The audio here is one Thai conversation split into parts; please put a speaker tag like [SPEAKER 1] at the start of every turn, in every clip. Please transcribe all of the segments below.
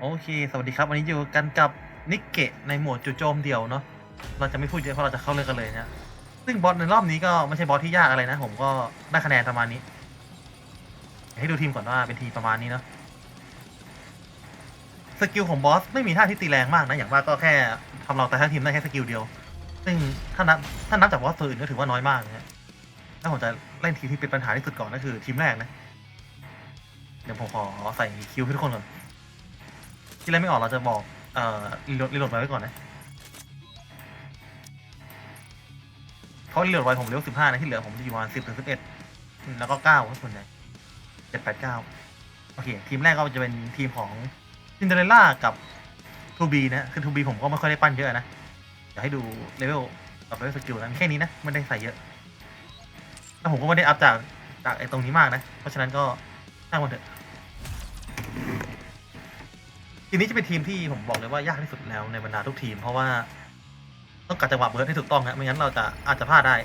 [SPEAKER 1] โอเค สวัสดีครับ วันนี้อยู่กันกับนิกเกะในหมวดจู่โจมเดี่ยวเนาะ เราจะไม่พูดเยอะเพราะเราจะเข้าเรื่องกันเลยนะ ซึ่งบอสในรอบนี้ก็ไม่ใช่บอสที่ยากอะไรนะ ผมก็ได้คะแนนประมาณนี้ ให้ดูทีมก่อนว่าเป็นทีมประมาณนี้เนาะ สกิลของบอสไม่มีท่าที่ตีแรงมากนะ อย่างมากก็แค่ทำเราแต่ทั้งทีมได้แค่สกิลเดียว ซึ่งถ้านับถ้านับจากบอสตัวอื่นก็ถือว่าน้อยมากนะถ้าผมจะเล่นทีมที่เป็นปัญหาที่สุดก่อนก็คือทีมแรกนะ เดี๋ยวผมขอใส่คิวให้ทุกคนก่อน ที่เล่นไม่ออกเราจะบอกเอ่อรีโหลดรีโหลดไว้ไว้ก่อนนะเขารีโหลดไว้ผมเลี้ยวสิบห้านะที่เหลือผมจะอยู่ประมาณสิบถึงสิบเอ็ดแล้วก็เก้าส่วนใหญ่เจ็ดแปดเก้าโอเค ทีมแรกก็จะเป็นทีมของซินเดอเรลล่ากับทูบีนะ คือทูบีผมก็ไม่ค่อยได้ปั้นเยอะนะเดี๋ยวให้ดูเลเวลกับเลเวลสกิลนะมีแค่นี้นะ ไม่ได้ใส่เยอะ แล้วผมก็ไม่ได้อัพจากจากไอ้ตรงนี้มากนะ เพราะฉะนั้นก็ช่างมันเถอะ ทีมนี้จะเป็นทีมที่ผมบอกเลยว่ายากที่สุดแล้วในบรรดาทุกทีม เพราะว่าต้องกัดจังหวะเบิร์ดให้ถูกต้องนะไม่งั้นเราจะอาจจะพลาดได้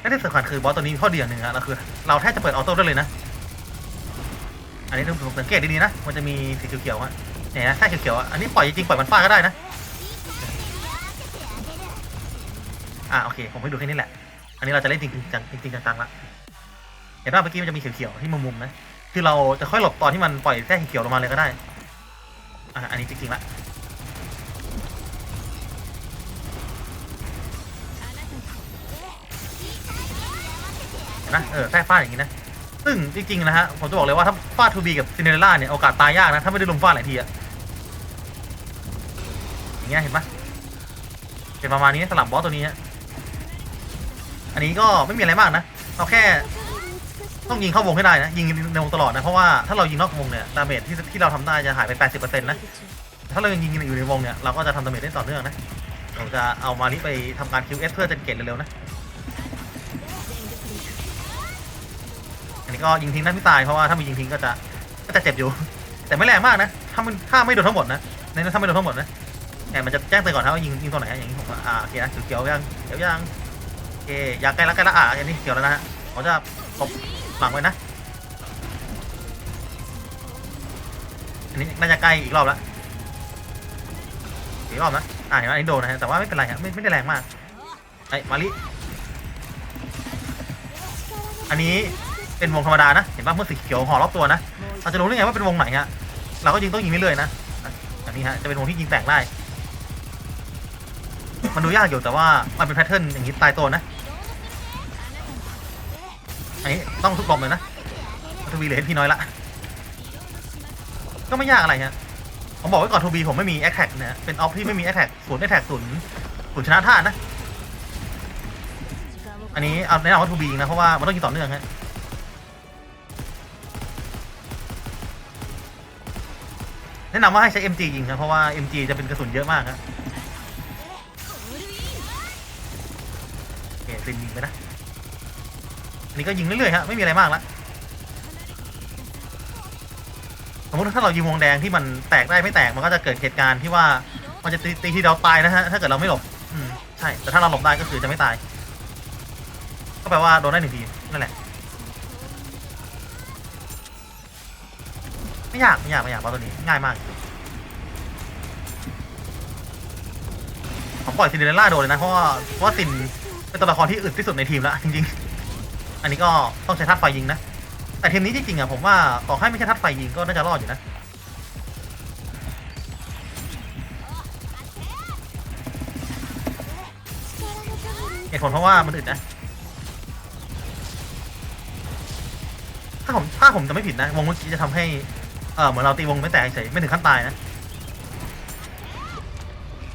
[SPEAKER 1] และที่สำคัญคือบอสตัวนี้มีข้อดีอย่างหนึ่งนะเราคือ เราแทบจะเปิดออโต้ได้เลยนะ อันนี้ต้องสังเกตดีๆนะ มันจะมีสีเขียวๆอะเนี่ยนะถ้าเขียวๆอันนี้ปล่อยจริงๆปล่อยมันฟาดก็ได้นะ อะโอเค ผมให้ดูแค่นี้แหละ อันนี้เราจะเล่นจริงๆจังจริงๆจังๆละเห็นว่าเมื่อกี้มันจะมีเขียวๆที่มุมๆนะ คือเราจะค่อยหลบตอนที่มันปล่อยแท่งเขียวลงมาเลยก็ได้ อะอันนี้จริงๆละเห็นะเออแท่ฟาดอย่างนี้นะ ซึ่งจริงๆนะฮะ ผมจะบอกเลยว่าถ้าฟาดทูบีกับซินเดอเรลล่าเนี่ย โอกาสตายยากนะ ถ้าไม่ได้ลุมฟาดหลายทีอะอย่างเงี้ยเห็นปะเป็นประมาณนี้สลับบอสตัวนี้ฮะ อันนี้ก็ไม่มีอะไรมากนะ เราแค่ ต้องยิงเข้าวงให้ได้นะ ยิงในวงตลอดนะ เพราะว่าถ้าเรายิงนอกวงเนี่ยดาเมจที่ที่เราทำได้จะหายไป 80%นะ ถ้าเรายังยิงอยู่ในวงเนี่ยเราก็จะทำดาเมจได้ต่อเนื่องนะผมจะเอามาลิไปทำการ QS เพื่อจะเก็ตเร็วๆนะ อันนี้ก็ยิงทิ้งได้ไม่ตายเพราะว่าถ้ามียิงทิ้งก็จะก็จะเจ็บอยู่ แต่ไม่แรงมากนะ ถ้ามันถ้าไม่โดนทั้งหมดนะในนั้นถ้าไม่โดนทั้งหมดนะแต่มันจะแจ้งเตือนก่อนนะว่ายิงยิงตัวไหนอย่างนี้ผมอ่าโอเคนะเขียวยังเขียวยังโอเคอยากใกล้แล้วใกล้แล้วอะอันนี้เขียวแล้วนะฮะเขาจะตบ หลังไว้นะ อันนี้น่าจะใกล้อีกรอบล้วอีกรอบนะอ่าเห็นไหมอันนี้โดนนะฮะแต่ว่าไม่เป็นไรฮะไม่ไม่ได้แรงมากไอ้มาลิอันนี้เป็นวงธรรมดานะ เห็นป่ะเมื่อสีเขียวห่อรอบตัวนะเราจะรู้ได้ไงว่าเป็นวงไหนฮะเราก็ยิงต้องยิงเรื่อยๆนะอันนี้ฮะจะเป็นวงที่ยิงแตกได้ มันดูยากอยู่แต่ว่ามันเป็นแพทเทิร์นอย่างนี้ตายตัวนะ อันนี้ต้องทุกบอมเลยนะทวีเหลือพี่น้อยละ ก็ไม่ยากอะไรฮะผมบอกไว้ก่อนทูบีผมไม่มีแอคแท็กนะเป็นออฟที่ไม่มีแอคแท็กศูนย์แอคแท็กศูนย์ศูนย์ชนะท่านะ อันนี้เอาแนะนำว่าทูบีนะเพราะว่ามันต้องยิงต่อเนื่องฮะแนะนำว่าให้ใช้ MG ยิงครับเพราะว่า MG จะเป็นกระสุนเยอะมากครับโอเคซินยิงไปนะ อันนี้ก็ยิงเรื่อยๆฮะไม่มีอะไรมากละสมมติถ้าเรายิงวงแดงที่มันแตกได้ไม่แตกมันก็จะเกิดเหตุการณ์ที่ว่ามันจะตีตีทีเดียวตายนะฮะถ้าเกิดเราไม่หลบอืมใช่แต่ถ้าเราหลบได้ก็คือจะไม่ตาย ก็แปลว่าโดนได้หนึ่งทีนั่นแหละไม่ยากไม่ยากไม่ยากเพราะตัวนี้ง่ายมากผมปล่อยซินเดอเรลล่าโดนเลยนะเพราะว่าเพราะว่าซินเป็นตัวละครที่อึดที่สุดในทีมแล้วจริงๆ อันนี้ก็ต้องใช้ทัดไฟยิงนะ แต่ทีมนี้จริงๆอะผมว่าต่อให้ไม่ใช่ทัดไฟยิงก็น่าจะรอดอยู่นะ เหตุผลเพราะว่ามันอึดนะ ถ้าผมถ้าผมจะไม่ผิดนะ วงเมื่อกี้จะทำให้ เออเหมือนเราตีวงไม่แตกเฉยไม่ถึงขั้นตายนะ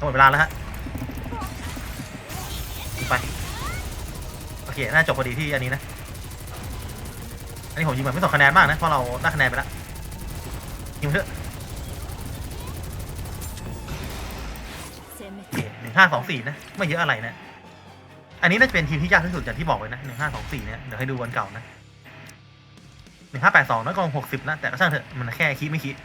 [SPEAKER 1] หมดเวลาแล้วฮะไป โอเค น่าจบพอดีที่อันนี้นะ อันนี้ผมยิงแบบไม่ส่งคะแนนมากนะเพราะเราได้คะแนนไปแล้วยิงเถอะโอเคหนึ่งห้าสองสี่นะไม่เยอะอะไรนะ อันนี้น่าจะเป็นทีมที่ยากที่สุดอย่างที่บอกเลยนะหนึ่งห้าสองสี่เนี่ยเดี๋ยวให้ดูวันเก่านะหนึ่งห้าแปดสองน้อยกว่าหกสิบนะแต่ก็ช่างเถอะมันแค่คิดไม่คิด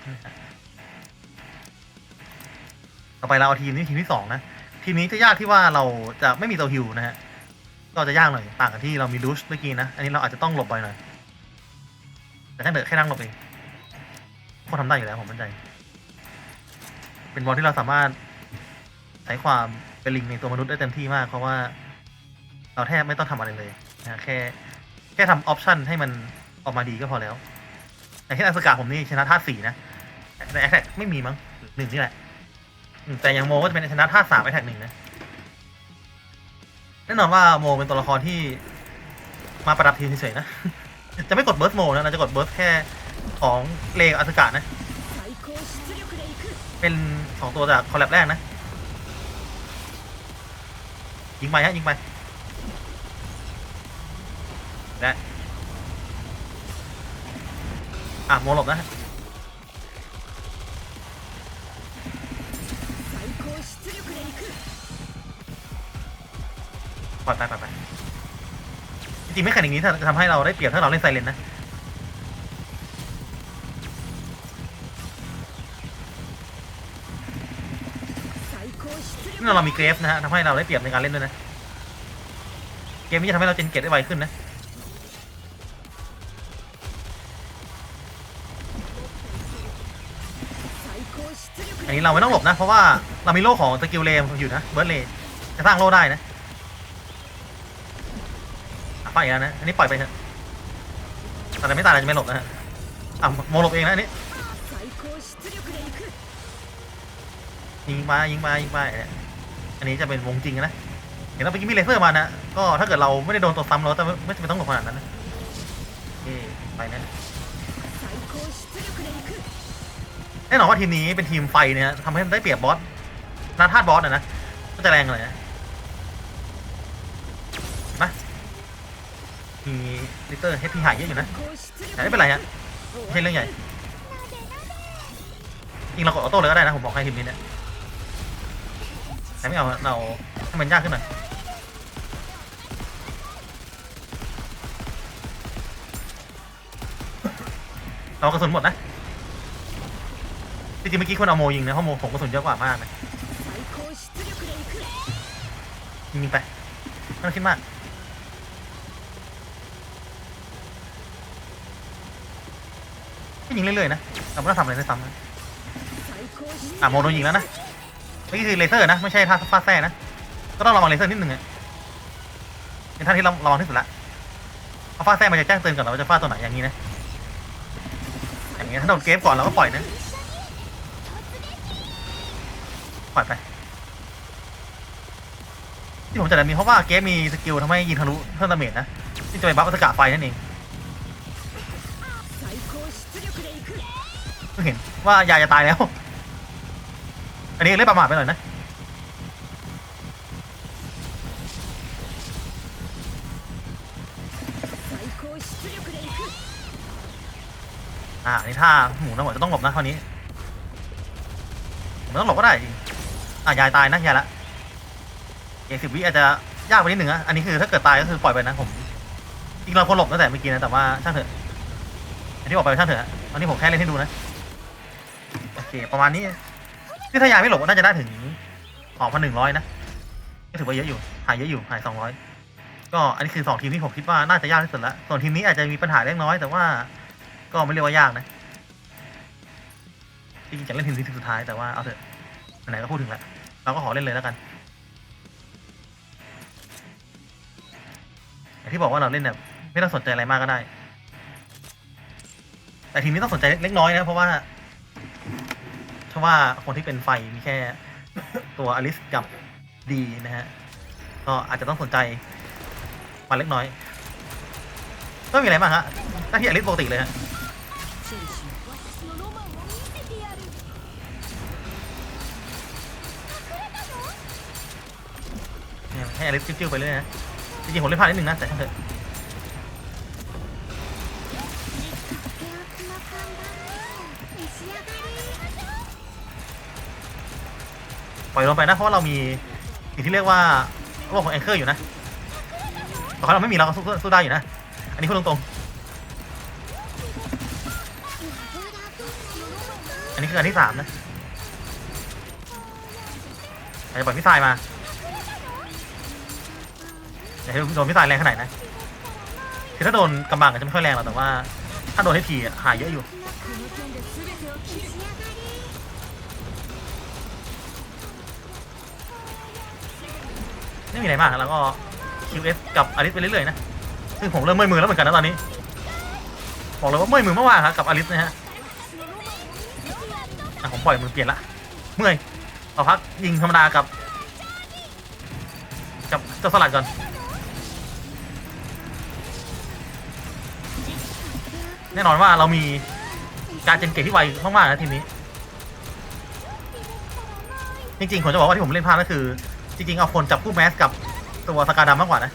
[SPEAKER 1] ต่อไปเราเอาทีมนี้ทีมที่สองนะทีมนี้จะยากที่ว่าเราจะไม่มีตัวฮิวนะฮะก็จะยากหน่อยต่างกับที่เรามีลูชเมื่อกี้นะ อันนี้เราอาจจะต้องหลบไปหน่อย แต่ถ้าเดินแค่นั่งลบเองคนทำได้อยู่แล้วผมมั่นใจ เป็นบอลที่เราสามารถใช้ความเป็นลิงในตัวมนุษย์ได้เต็มที่มาก เพราะว่า เราแทบไม่ต้องทำอะไรเลยนะแค่ แค่ทำออปชันให้มันออกมาดีก็พอแล้วอย่างเช่นอสกาผมนี่ชนะท่าสี่นะแต่แอคแท็กไม่มีมั้งหนึ่งนี่แหละแต่อย่างโมก็จะเป็นชนะท่าสามแอคแท็กหนึ่งนะแน่นอนว่าโมเป็นตัวละครที่มาประดับทีมเฉยๆนะ จะไม่กดเบิร์สโมนะเรจะกดเบิร์สแค่ของเลงอสุกานะ เป็นสองตัวจากคอลแลบแรกนะ ยิงไปฮะยิงไปนะอะโมหลบนะปล่ไปปล่ไป จริงไม่แข่งอย่างนี้ทำให้เราได้เปรียบถ้าเราเล่นไซเลนนะนี่เรามีเกรฟนะฮะทำให้เราได้เปรียบในการเล่นด้วยนะ เกมนี้จะทำให้เราเจนเกตได้ไวขึ้นนะอันนี้เราไม่ต้องหลบนะ เพราะว่าเรามีโลกของสกิลเลมอยู่นะเบิร์ดเลจะสร้างโล่ได้นะ ไปแล้วนะ อันนี้ปล่อยไปฮะแต่ไม่ตายเรจะไม่หลบนะฮะอะโมหลบเองนะอันนี้ยิงมายิงมายิงมาอันนี้จะเป็นวงจริงนะเห็นแล้วไปกินมีเลเซอร์มานะก็ถ้าเกิดเราไม่ได้โดนตัวซ้ำเราจะไม่จำเป็นต้องหลบขนาดนั้นนะเอ้ไปนะแน่นอนว่าทีมนี้เป็นทีมไฟเนี่ยทำให้ได้เปรียบ บอสนาธาบอสนะนะก็จะแรงเลยนะ พีลิเตอร์ให้พีหายเยอะอยู่นะแต่ไม่เป็นไรฮะไม่ใช่เรื่องใหญ่จริงเรากดออโต้เลยก็ได้นะ ผมบอกให้ทีมนี้เนี่ยแต่ไม่เอาเราให้มันยากขึ้นหน่อยเรากระสุนหมดนะจริงๆเมื่อกี้คนเอาโมยิงนะเพราะโมผมกระสุนเยอะกว่ามากนะยิงไปไม่ต้องคิดมาก็ยิงเรื่อยๆนะเราไม่ต้องทำอะไรด้วยซ้ำนะอะโมโดนยิงแล้วนะนี่คือเลเซอร์นะ ไม่ใช่ท่าฟาแซ่นะ ก็ต้องระวังเลเซอร์นิดหนึ่งอะเป็นท่าที่เราระวังที่สุดละเพราะฟาแซ่มันจะแจ้งเตือนก่อนเราจะฟาดตัวไหนอย่างนี้นะ อย่างนี้ถ้าโดนเกมก่อนเราก็ปล่อยนะ ปล่อยไป ที่ผมจัดมีเพราะว่าเกมมีสกิลทำให้ยิงทะลุเพิ่มดาเมจนะที่จะไปบัฟอัตกาไฟนั่นเอง เห็นว่ายายจะตายแล้ว อันนี้เล่นประมาทไปหน่อยนะอ่านี่ถ้าหมูน้ำหมดจะต้องหลบนะคราวนี้ผมต้องหลบก็ได้จริงอะยายตายนะยายละเกสิบวิอาจจะยากไปนิดหนึ่งนะอันนี้คือถ้าเกิดตายก็คือปล่อยไปนะผมจริงเราควรหลบตั้งแต่เมื่อกี้นะแต่ว่าช่างเถอะอันที่บอกไปช่างเถอะอันนี้ผมแค่เล่นให้ดูนะ เคประมาณนี้ที่ถ้ายาไม่หลบก็น่าจะได้ถึงสองพันหนึ่งร้อยนะก็ถือว่าเยอะอยู่หายเยอะอยู่หายสองร้อยก็อันนี้คือสองทีมที่ผมคิดว่าน่าจะยากที่สุดละส่วนทีมนี้อาจจะมีปัญหาเล็กน้อย แต่ว่าก็ไม่เรียกว่ายากนะจริงๆจะเล่นทีมที่สุดท้ายแต่ว่าเอาเถอะไหนก็พูดถึงล้วเราก็ขอเล่นเลยแล้วกันอย่างที่บอกว่าเราเล่นแบบไม่ต้องสนใจอะไรมากก็ได้ แต่ทีมนี้ต้องสนใจเล็กน้อยนะเพราะว่า เพราะว่าคนที่เป็นไฟมีแค่ตัวอลิสกับดีนะฮะ ก็อาจจะต้องสนใจมาเล็กน้อย ก็มีอะไรบ้างฮะหน้าที่อลิสปกติเลยฮะให้อลิสจิ้วๆไปเลยนะจริงๆผมเล่นพลาดนิดนึงนะแต่ช่าเถอะ ปล่อยลงไปนะเพราะว่าเรามีสิ่งที่เรียกว่าโลกของแองเกอร์อยู่นะแต่เขาเราไม่มีเราก็สู้สู้ได้อยู่นะ อันนี้พูดตรงๆ อันนี้คืออันที่สามนะอาจจะปล่อยพี่ทรายมาอย่าให้โดนพี่ทรายแรงขนาดไหนนะคือถ้าโดนกำบังอาจจะไม่ค่อยแรงหรอกแต่ว่า ถ้าโดนให้ทีหายเยอะอยู่ ไม่มีอะไรมากแล้วก็ QF กับอลิสไปเรื่อยๆนะซึ่งผมเริ่มเมื่อยมือแล้วเหมือนกันนะตอนนี้บอกเลยว่าเมื่อยมือมากๆครับกับอลิสนะฮะอะผมปล่อยมือเปลี่ยนละเมื่อยเอาพักยิงธรรมดากับกับเจ้าสลัดก่อนแน่นอนว่าเรามีการเจนเกตที่ไวมากๆนะทีมนี้ จริงๆผมจะบอกว่าที่ผมเล่นพลาดก็คือ จริงๆ เอาคนจับคู่แมสกับตัวสกาดำมากกว่านะ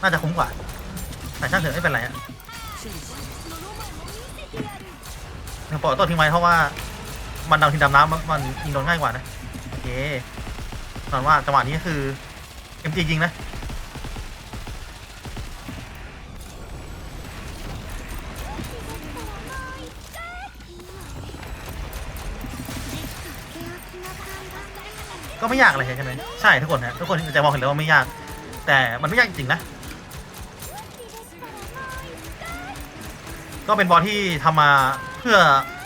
[SPEAKER 1] น่าจะคุ้มกว่า แต่ช่างเถอะไม่เป็นไรฮะปล่อยตัวทิ้งไว้เพราะว่ามันดำทิ้งดำน้ำมันยิงโดนง่ายกว่านะ โอเคตอนว่าจังหวะนี้คือเอ็มจียิงนะ ก็ไม่ยากเลยใช่ไหมใช่ทุกคนนะทุกคนจะมองเห็นแล้วว่าไม่ยาก แต่มันไม่ยากจริงๆนะ ก็เป็นบอลที่ทำมาเพื่อ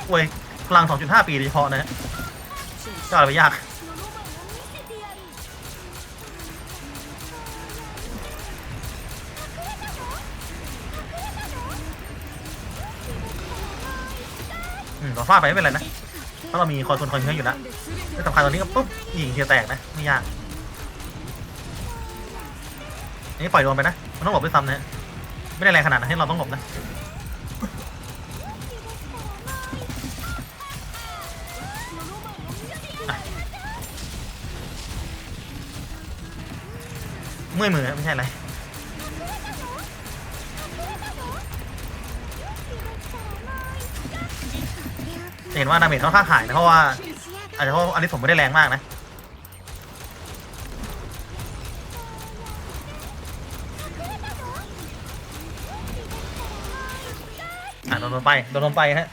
[SPEAKER 1] อวยพลัง 2.5 ปีโดยเฉพาะนะฮะก็อะไรไม่ยากอืมเราฟาดไปไม่เป็นไรนะเพราะเรามีคอนโทรลคอนเทนต์อยู่แล้ว ที่สำคัญตอนนี้ก็ปุ๊บยิงเทียแตกนะไม่ยากอันนี้ปล่อยโดนไปนะมันต้องหลบด้วยซ้ำนะไม่ได้แรงขนาดนั้นให้เราต้องหลบนะเมื่อยมือไม่ใช่อะไรเห็นว่าดาเมจค่อนข้างหายนะเพราะว่า อาจจะเพราะอันนี้ผมไม่ได้แรงมากนะ อะโดนลงไปโดนลงไปฮะ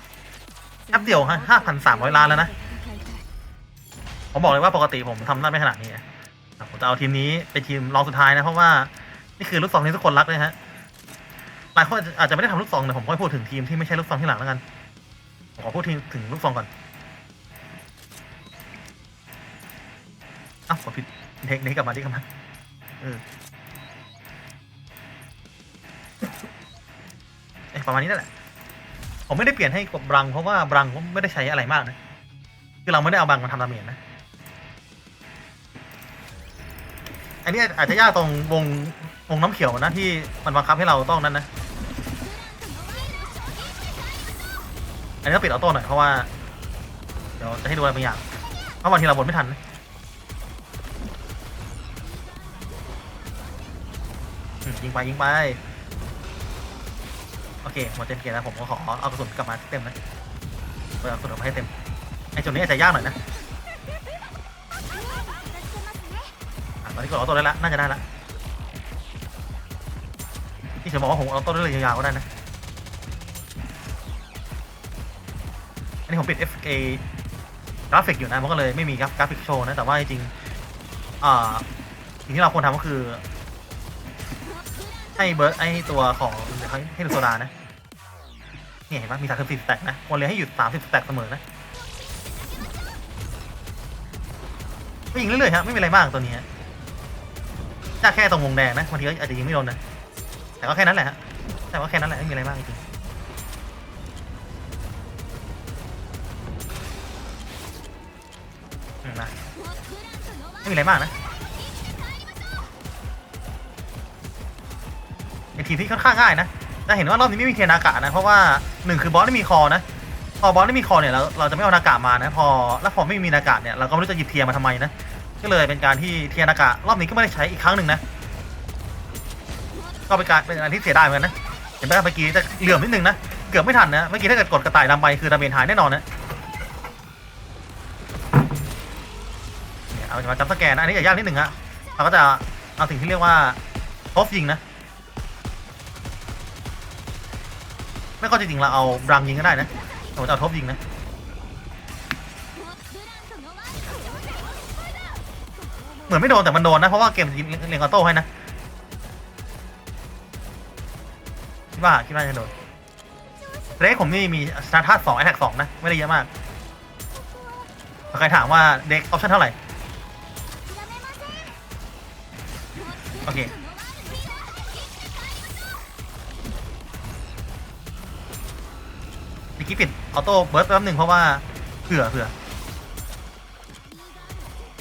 [SPEAKER 1] แอปเดียวฮะห้าพันสามร้อยล้านแล้วนะ ผมบอกเลยว่าปกติผมทำได้ไม่ขนาดนี้นะผมจะเอาทีมนี้เป็นทีมรองสุดท้ายนะ เพราะว่า นี่คือลูกซองที่ทุกคนรักเลยฮะ หลายคนอาจจะไม่ได้ทำลูกซองแต่ผมก็พูดถึงทีมที่ไม่ใช่ลูกซองที่หลังแล้วกัน ผมขอพูดถึงลูกซองก่อน อ้าวผมผิดเด็กเด็กกลับมาที่กลับมาเออเอ้ยประมาณนี้นั่นแหละ ผมไม่ได้เปลี่ยนให้กับบรัง เพราะว่าบรังผมไม่ได้ใช้อะไรมากนะ คือเราไม่ได้เอาบรังมาทำดาเมจนะ อันนี้อาจจะยากตรงวงวงน้ำเขียวนะที่มันบังคับให้เราต้องนั้นนะ อันนี้ต้องปิดออโต้หน่อยเพราะว่า เดี๋ยวจะให้ดูอะไรบางอย่าง เพราะบางทีเราบนไม่ทันนะ ยิงไปยิงไป โอเคหมดเต็มเกียร์แล้วผมก็ขอเอากระสุนกลับมาเต็มนะเอากระสุนกลับมาให้เต็ม ไอ้จุดนี้อาจจะยากหน่อยนะอะตอนนี้กดออโต้ได้แล้วน่าจะได้แล้วที่ผมบอกว่าผมออโต้ได้เลยยาวๆก็ได้นะ อันนี้ผมปิด FA กราฟิกอยู่นะ มันก็เลยไม่มีกราฟกราฟิกโชว์นะ แต่ว่าจริงๆอ่าสิ่งที่เราควรทำก็คือ ให้เบิร์ดไอตัวของให้ดูโซดานะเนี่ยเห็นปะมี34สแต็กนะควรเลยให้หยุด30สแต็กเสมอนะก็ยิงเรื่อยๆครับไม่มีอะไรมากตัวนี้ฮะถ้าแค่ตรงวงแดงนะบางทีก็อาจจะยิงไม่โดนนะแต่ก็แค่นั้นแหละฮะแต่ว่าแค่นั้นแหละไม่มีอะไรมากจริงๆนะไม่มีอะไรมากนะีที่ค่อนข้างง่ายนะจะเห็นว่ารอบนี้ไม่มีเทียนอากาศนะ เพราะว่าหนึ่งคือบอสไม่มีคอนะ พอบอสไม่มีคอเนี่ยเราเราจะไม่เอานากามานะ พอแล้วพอไม่มีนากาเนี่ยเราก็ไม่รู้จะหยิบเทียมาทำไมนะ ก็เลยเป็นการที่เทียนอากาศรอบนี้ก็ไม่ได้ใช้อีกครั้งหนึ่งนะ ก็เป็นการเป็นอะไรที่เสียดายเหมือนกันนะ เห็นไหมเมื่อกี้จะเหลื่อมนิดนึงนะ เกือบไม่ทันนะ เมื่อกี้ถ้าเกิดกดกระต่ายดำไปคือดาเมจหายแน่นอนนะเอาจะมาจับสแกนนะอันนี้จะยากนิดนึงฮะเราก็จะเอาสิ่งที่เรียกว่าทบยิงนะ ไม่ก็จริงๆเราเอาบรังยิงก็ได้นะผมจะเอาทบยิงนะเหมือนไม่โดนแต่มันโดนนะเพราะว่าเกมเรียงออโต้ให้นะคิดว่าคิดว่าจะโดนเรกผมนี่มีชนะธาตุสองแอทแทกสองนะไม่ได้เยอะมากใครถามว่าเด็กออปชั่นเท่าไหร่โอเค มื่อกี้ปิดออโต้เบิร์สแป๊บหนึ่งเพราะว่าเผื่อเผื่อ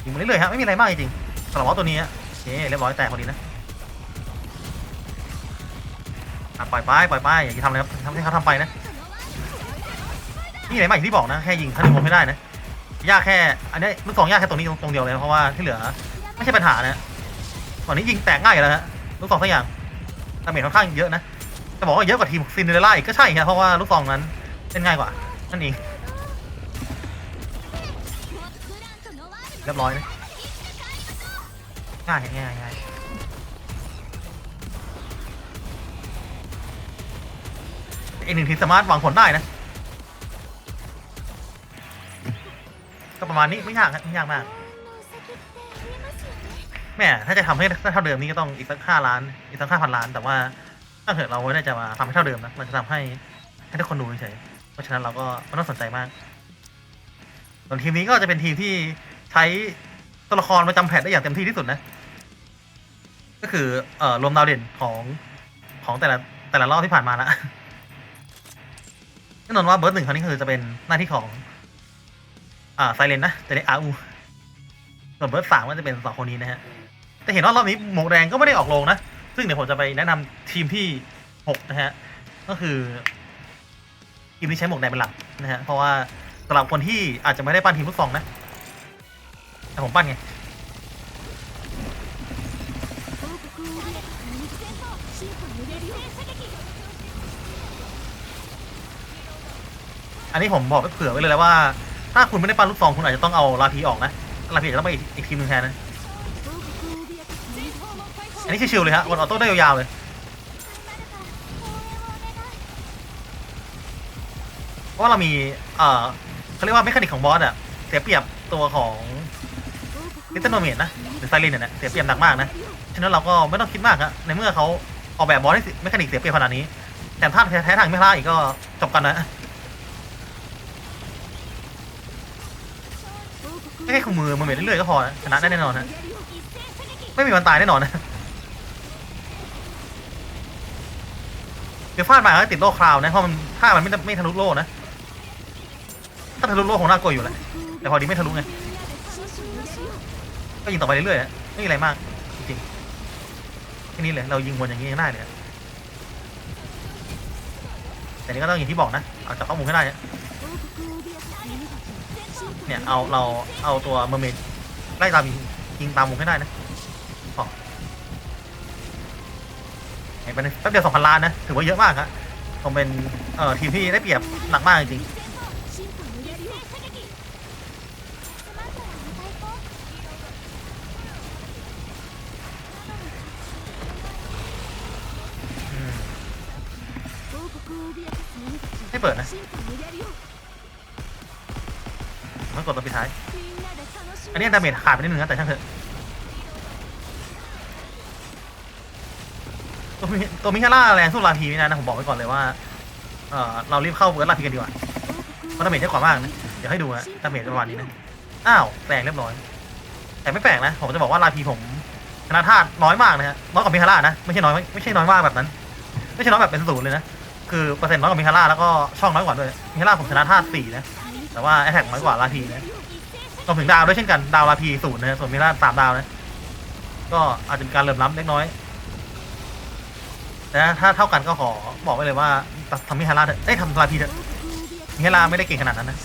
[SPEAKER 1] ยิงมาเรื่อยๆฮะไม่มีอะไรมากจริงๆสำหรับว่าตัวนี้ฮะโอเคเรียบร้อยแตกพอดีนะอะปล่อยไปปล่อยไปอย่าทำอะไรครับทำให้เขาทำไปนะนี่อะไรมากอย่างที่บอกนะแค่ยิงเขาดึงผมไม่ได้นะยากแค่อันนี้ลูกสองยากแค่ตรงนี้ตรงเดียวเลยเพราะว่าที่เหลือไม่ใช่ปัญหานะตอนนี้ยิงแตกง่ายแล้วฮะลูกสองทั้งอย่างดาเมจค่อนข้างเยอะนะจะบอกว่าเยอะกว่าทีมซินเดอเรลล่าอีกก็ใช่ครับเพราะว่าลูกซองนั้น เล่นง่ายกว่า นั่นเองเรียบร้อยนะง่ายง่ายง่ายอีกหนึ่งทีสามารถหวังผลได้นะ ก็ประมาณนี้ไม่ยากไม่ยากมากแม่ถ้าจะทำให้เท่าเดิมนี่ก็ต้องอีกสักห้าล้านอีกสักห้าพันล้าน แต่ว่าถ้าเกิดเราไม่ได้จะมาทำให้เท่าเดิมนะมันจะทำให้ให้ทุกคนดูเฉย เพราะฉะนั้นเราก็ไม่ต้องสนใจมาก ส่วนทีมนี้ก็จะเป็นทีมที่ใช้ตัวละครประจำแพทได้อย่างเต็มที่ที่สุดนะ ก็คือเอ่อรวมดาวเด่นของของแต่ละแต่ละรอบที่ผ่านมาละแน่นอนว่าเบิร์ดหนึ่งครั้งนี้คือจะเป็นหน้าที่ของ อ่าไซเลนนะจะได้อาอูส่วนเบิร์ดสามก็จะเป็นสองคนนี้นะฮะแต่เห็นว่ารอบนี้หมวกแดงก็ไม่ได้ออกโรงนะ ซึ่งเดี๋ยวผมจะไปแนะนำทีมที่หกนะฮะ ก็คือ ทีมที่ใช้หมวกแดงเป็นหลักนะฮะเพราะว่าสำหรับคนที่อาจจะไม่ได้ปั้นทีมลูกซองนะแต่ผมปั้นไงอันนี้ผมบอกไว้เผื่อไว้เลยแล้วว่า ถ้าคุณไม่ได้ปั้นลูกซองคุณอาจจะต้องเอาลาพีออกนะลาพีอาจะต้องไปอีกทีมหนึงแทนนะอันนี้ชิวๆเลยฮะวันออโต้ได้ยาวๆเลย ราะว่าเรามีเอ่อเขาเรียกว่าเมคานิกของบอสอะเสียเปรียบตัวของลิตเติ้ลโนเมดนะหรือไซเรนเนี่ยนะเสียเปรียบหนักมากนะฉะนั้นเราก็ไม่ต้องคิดมากฮะในเมื่อเขาออกแบบบอสให้เมคานิกเสียเปรียบขนาดนี้ แต่ถ้าแท้ทางไม่พลาดอีกก็จบกันนะไม่ขุมมือมือเมดเรื่อยๆก็พอนะชนะได้แน่นอนนะไม่มีวันตายแน่นอนนะเดี๋ยวฟาดมาก็ติดโล่คราวนะเพราะมันถ้ามันไม่ไม่ทะลุโล่นะ ถ้าทะลุโล่คงน่ากลัวอยู่แหละแต่พอดีไม่ทะลุไงก็ยิงต่อไปเรื่อยๆอะไม่มีอะไรมากจริงๆแค่นี้เลยเรายิงวนอย่างนี้ยังได้เลยอะแต่นี่ก็ต้องอย่างที่บอกนะเอาจากข้อมูลให้ได้อะเนี่ยเอาเราเอาตัวเมอร์เมดไล่ตามยิงยิงตามมุมให้ได้นะพอเห็นไปแป๊บเดียวสองพันล้านนะถือว่าเยอะมากครับผมเป็นเอ่อทีมที่ได้เปรียบหนักมากจริง ๆอืมไม่เปิดนะต้องกดตัวปิดท้าย อันนี้ดาเมจขาดไปนิดนึงนะแต่ช่างเถอะตัวมิตัวมิคาร่าแรงสู้ลาพีไม่นานนะผมบอกไว้ก่อนเลยว่าเออเรารีบเข้าเวิร์ดลาพีกันดีกว่าเพราะดาเมจได้กว่ามากนะเดี๋ยวให้ดูนะดาเมจประมาณนี้นะ อ้าวแปลกเรียบร้อย แต่ไม่แปลกนะ ผมจะบอกว่าลาพีผมชนะธาตุน้อยมากนะฮะน้อยกว่ามิคาร่านะไม่ใช่น้อยไม่ใช่น้อยมากแบบนั้น ไม่ใช่น้อยแบบเป็นศูนย์เลยนะคือเปอร์เซ็นต์น้อยกว่ามิคาร่าแล้วก็ช่องน้อยกว่าด้วยมิคาร่าผมชนะธาตุสี่นะแต่ว่าแอทแทกน้อยกว่าลาพีนะรวมถึงดาวด้วยเช่นกันดาวลาพีศูนย์นะฮะส่วนมิราสามดาวนะก็อาจจะมีการเหลื่อมล้ำเล็กน้อยแต่ถ้าเท่ากันก็ขอบอกไว้เลยว่าทำมิฮาร่าเถอะเอ้ยทำลาพีเถอะมิฮาร่าไม่ได้เก่งขนาดนั้นนะ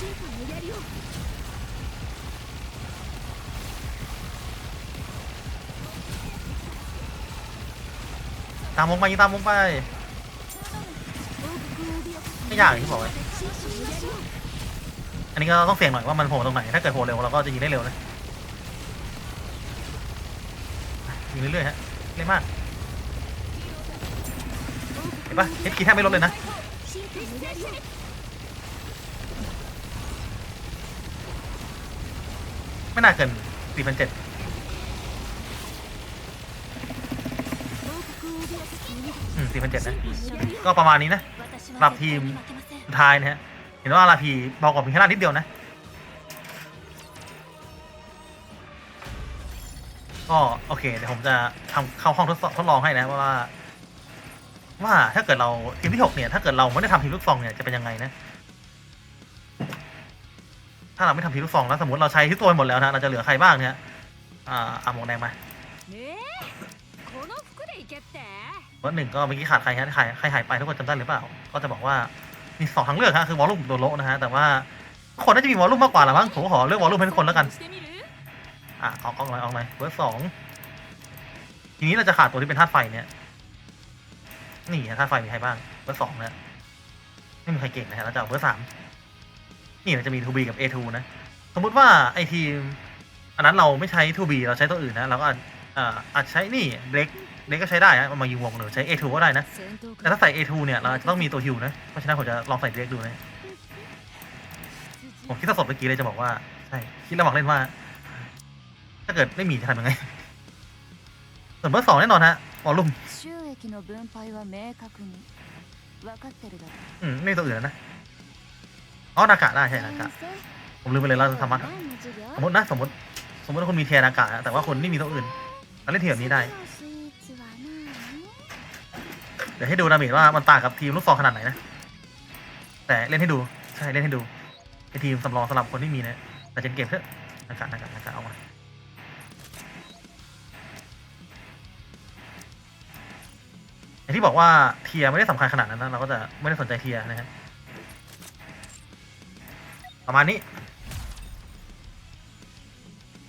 [SPEAKER 1] ตามวงไปยิงตามวงไปไม่ยากอย่างที่บอกไว้อันนี้ก็ต้องเสี่ยงหน่อยว่ามันโผล่ตรงไหน ถ้าเกิดโผล่เร็วเราก็จะยิงได้เร็วนะยิงเรื่อยๆฮะเร็วมาก เห็นปะเฮดกีแทบไม่ลดเลยนะไม่น่าเกิน4 7 0 0 อืม4 7 0 0นะ ก็ประมาณนี้นะ
[SPEAKER 2] รับทีม
[SPEAKER 1] ท้ายนะฮะ เห็นว่าอาราพีเบากว่าพิงคลานิดเดียวนะ ก็โอเค เดี๋ยวผมจะทำเข้าห้องทดสอบทดลองให้นะว่า ว่าถ้าเกิดเราทีมที่หกเนี่ย ถ้าเกิดเราไม่ได้ทำทีมลูกซองเนี่ยจะเป็นยังไงนะ ถ้าเราไม่ทำทีมลูกซองแล้วสมมติเราใช้ที่ตัวหมดแล้วนะ เราจะเหลือใครบ้างเนี่ย อ่าอ่าหมวกแดงมา ว่าหนึ่งก็เมื่อกี้ขาดใครฮะใครใครหายไปทุกคนจำได้หรือเปล่า ก็จะบอกว่ามีสองทางเลือกฮะคือวอลลุ่มโดโลนะฮะแต่ว่าคนน่าจะมีวอลลุ่มมากกว่าหรือมั้งผมขอเลือกวอลลุ่มให้ทุกคนแล้วกันอะออกออกหน่อยออกหน่อยเบอร์สองทีนี้เราจะขาดตัวที่เป็นธาตุไฟเนี่ยนี่ธาตุไฟมีใครบ้างเบอร์สองนะไม่มีใครเก่งนะฮะเราจะเอาเบอร์สามนี่เราจะมีทูบีกับเอทูนะสมมติว่าไอทีมอันนั้นเราไม่ใช้ทูบีเราใช้ตัวอื่นนะเราก็อาจจะใช้นี่เบรก เด็กก็ใช้ได้นะเอามายิงวงหรืใช้ A2 ก็ได้นะ แต่ถ้าใส่ A2 เนี่ยเราจะต้องมีตัวฮิวนะ เพราะฉะนั้นผมจะลองใส่เด็กดูนะ ผมคิดสดเมื่อกี้เลยจะบอกว่า ใช่ คิดระหว่างเล่นว่า ถ้าเกิดไม่มีจะทำยังไง ส่วนเบอร์สองแน่นอนฮะวอลลุ่มอืมไม่ตัวอื่นนะอ๋อนากะได้ใช่นากะผมลืมไปเลยเราจะทำมัสมมตินะสมมติสมมติว่าคุณมีเทียนอากาศแต่ว่าคนไม่มีตัวอื่นเราเล่นเทียแบบนี้ได้ เดี๋ยวให้ดูดาเมจว่ามันต่างกับทีมลูกซองขนาดไหนนะ แต่เล่นให้ดู ใช่เล่นให้ดูไอทีมสำรองสำหรับคนที่มีนะแต่เจนเกมเถอะนากะนากะนากะเอามาอย่างที่บอกว่าเทียไม่ได้สำคัญขนาดนั้นนะเราก็จะไม่ได้สนใจเทียนะครับประมาณนี้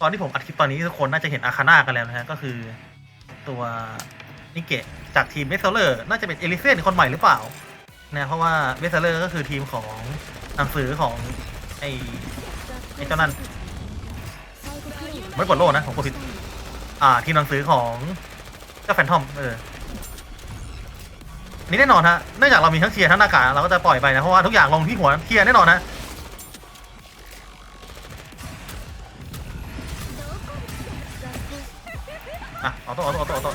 [SPEAKER 1] ตอนที่ผมอัดคลิปตอนนี้ทุกคนน่าจะเห็นอาคาน่ากันแล้วนะฮะก็คือตัว นิเกะจากทีมเวสเซอร์น่าจะเป็นเอลิเซียนคนใหม่หรือเปล่านะเพราะว่าเวสเซอร์ก็คือทีมของหนังสือของไอไอ้เจ้านั่นไม่กดโล่นะผมกดผิดอ่าทีมหนังสือของเจ้าแฟนทอมเออนี่แน่นอนฮะเนื่องจากเรามีทั้งเทียร์ทั้งหน้ากากเราก็จะปล่อยไปนะเพราะว่าทุกอย่างลงที่หัวเทียร์แน่นอนนะอะเอาตัวเอาตัวเอาตัวเอาตั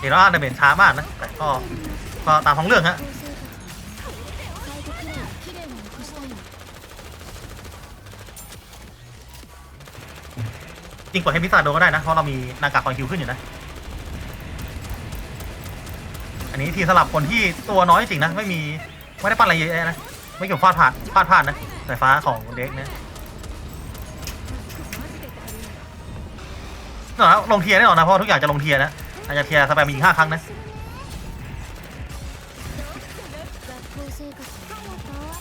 [SPEAKER 1] เห็นว่าดาเมจช้ามากนะ แต่ก็ก็ตามท้องเรื่องฮะจริงกดให้พิซซ่าโดนก็ได้นะ เพราะเรามีหนากากคอยคิวขึ้นอยู่นะ อันนี้ทีสำหรับคนที่ตัวน้อยจริงนะ ไม่มี ไม่ได้ปั้นอะไรเยอะแยะนะ ไม่เกี่ยวฟาดผ่านฟาดผ่านนะสายฟ้าของเด็กนะแน่นอลงเทียร์แน่นอนนะเพราะทุกอย่างจะลงเทียร์นะ อาจจะเทียร์สแปมอีกห้าครั้งนะ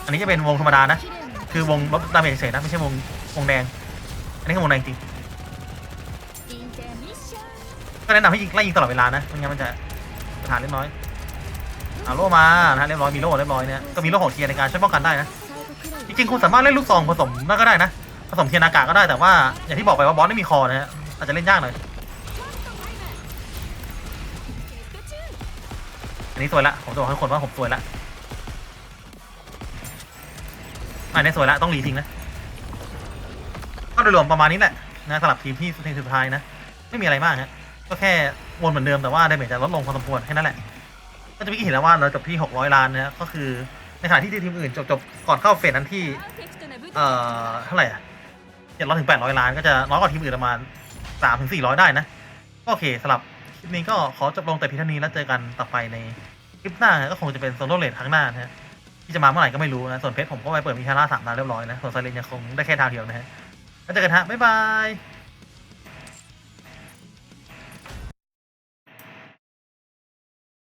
[SPEAKER 1] อันนี้จะเป็นวงธรรมดานะ คือวงลบดาเมจเฉยนะ ไม่ใช่วงวงแดง อันนี้คือวงแดงจริงก็แนะนำให้ยิงไล่ยิงตลอดเวลานะไม่งั้นมันจะประธานเล็กน้อยเอาโล่มานะเรียบร้อยมีโล่เรียบร้อยเนี่ยก็มีโล่ของเทียร์ในการช่วยป้องกันได้นะจริงๆคุณสามารถเล่นลูกซองผสมนั่นก็ได้นะผสมเทียนอากาศก็ได้แต่ว่าอย่างที่บอกไปว่าบอสไม่มีคอนะฮะอาจจะเล่นยากหน่อย นนี้สวยละ ผมจะบอกให้คนว่าผมสวยละอันนี้สวยละ ต้องรีทิ้งนะก็โดยรวมประมาณนี้แหละนะสำหรับทีมที่ทีมสุดท้ายนะ ไม่มีอะไรมากฮะก็แค่วนเหมือนเดิมแต่ว่าไดาเมจจะลดลงพอสมควรแค่นั้นแหละ ก็จะมีเห็นแล้วว่าเราจบที่ 600 ล้านนะก็คือในขณะที่ทีมอื่นจบจบก่อนเข้าเฟสนั้นที่ เอ่อเท่าไหร่อะเจ็ดร้อยถึงแปดร้อยล้านก็จะน้อยกว่าทีมอื่นประมาณสามถึงสี่ร้อยได้นะ ก็โอเคสำหรับคลิปนี้ก็ขอจบลงแต่เพียงเท่านี้แล้วเจอกันต่อไปใน คลิปหน้าก็คงจะเป็นโซโล่เลดครั้งหน้านะฮะที่จะมาเมื่อไหร่ก็ไม่รู้นะส่วนเพชรผมก็ไปเปิดมีคาร่าสามตาเรียบร้อยนะส่วนไซเลนยังคงได้แค่ดาวเดียวนะฮะแล้วเจอกันฮะบ๊ายบาย